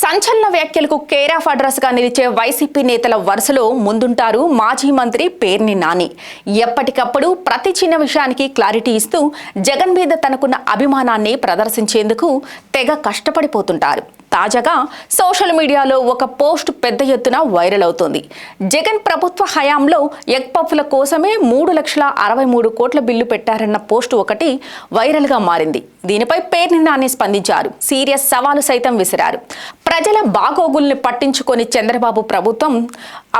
సంచలన వ్యాఖ్యలకు care of అడ్రస్గా నిలిచే వైసీపీ నేతల వరుసలో ముందుంటారు మాజీ మంత్రి పేర్ని నాని. ఎప్పటికప్పుడు ప్రతి చిన్న విషయానికి క్లారిటీ ఇస్తూ జగన్ మీద తనకున్న అభిమానాన్ని ప్రదర్శించేందుకు తెగ కష్టపడిపోతుంటారు. తాజాగా సోషల్ మీడియాలో ఒక పోస్ట్ పెద్ద ఎత్తున వైరల్ అవుతోంది. జగన్ ప్రభుత్వ హయాంలో ఎగ్ పఫ్ల కోసమే మూడు లక్షల అరవై మూడు కోట్ల బిల్లు పెట్టారన్న పోస్ట్ ఒకటి వైరల్గా మారింది. దీనిపై పేర్ని నాని స్పందించారు. సీరియస్ సవాలు సైతం విసిరారు. ప్రజల బాగోగుల్ని పట్టించుకొని చంద్రబాబు ప్రభుత్వం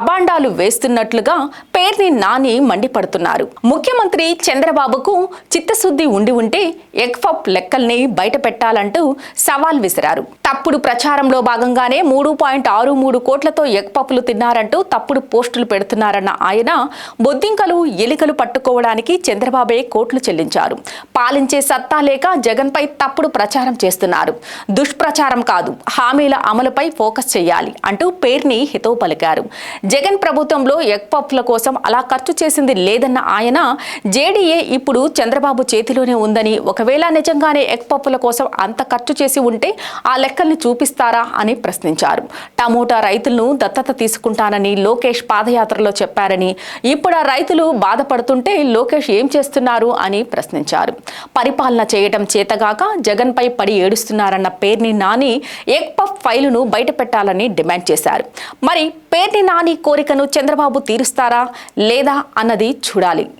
అబాండాలు వేస్తున్నట్లుగా పేర్ని నాని మండిపడుతున్నారు. ముఖ్యమంత్రి చంద్రబాబుకు చిత్తశుద్ధి ఉండి ఉంటే ఎగ్ పఫ్ లెక్కల్ని బయట పెట్టాలంటూ సవాల్ విసిరారు. తప్పుడు ప్రచారంలో భాగంగానే మూడు పాయింట్ ఆరు మూడు కోట్లతో ఎగ్పప్పులు తిన్నారంటూ తప్పుడు పోస్టులు పెడుతున్నారన్న ఆయన బొద్దింకలు ఎలికలు పట్టుకోవడానికి చంద్రబాబే కోట్లు చెల్లించారు. పాలించే సత్తా లేక జగన్పై తప్పుడు ప్రచారం చేస్తున్నారు. దుష్ప్రచారం కాదు హామీల అమలుపై ఫోకస్ చేయాలి అంటూ పేర్ని హితవు పలికారు. జగన్ ప్రభుత్వంలో ఎగ్ కోసం అలా ఖర్చు చేసింది లేదన్న ఆయన జేడీఏ ఇప్పుడు చంద్రబాబు చేతిలోనే ఉందని ఒకవేళ నిజంగానే ఎగ్పప్పుల కోసం అంత ఖర్చు చేసి ఉంటే ఆ లెక్కల్ని చూపిస్తారా అని ప్రశ్నించారు. టమోటా రైతులను దత్తత తీసుకుంటానని లోకేష్ పాదయాత్రలో చెప్పారని ఇప్పుడు ఆ రైతులు బాధపడుతుంటే లోకేష్ ఏం చేస్తున్నారు అని ప్రశ్నించారు. పరిపాలన చేయటం చేతగాక జగన్పై పడి ఏడుస్తున్నారన్న పేర్ని నాని ఎగ్ పఫ్ ఫైలును బయటపెట్టాలని డిమాండ్ చేశారు. మరి పేర్ని నాని కోరికను చంద్రబాబు తీరుస్తారా లేదా అన్నది చూడాలి.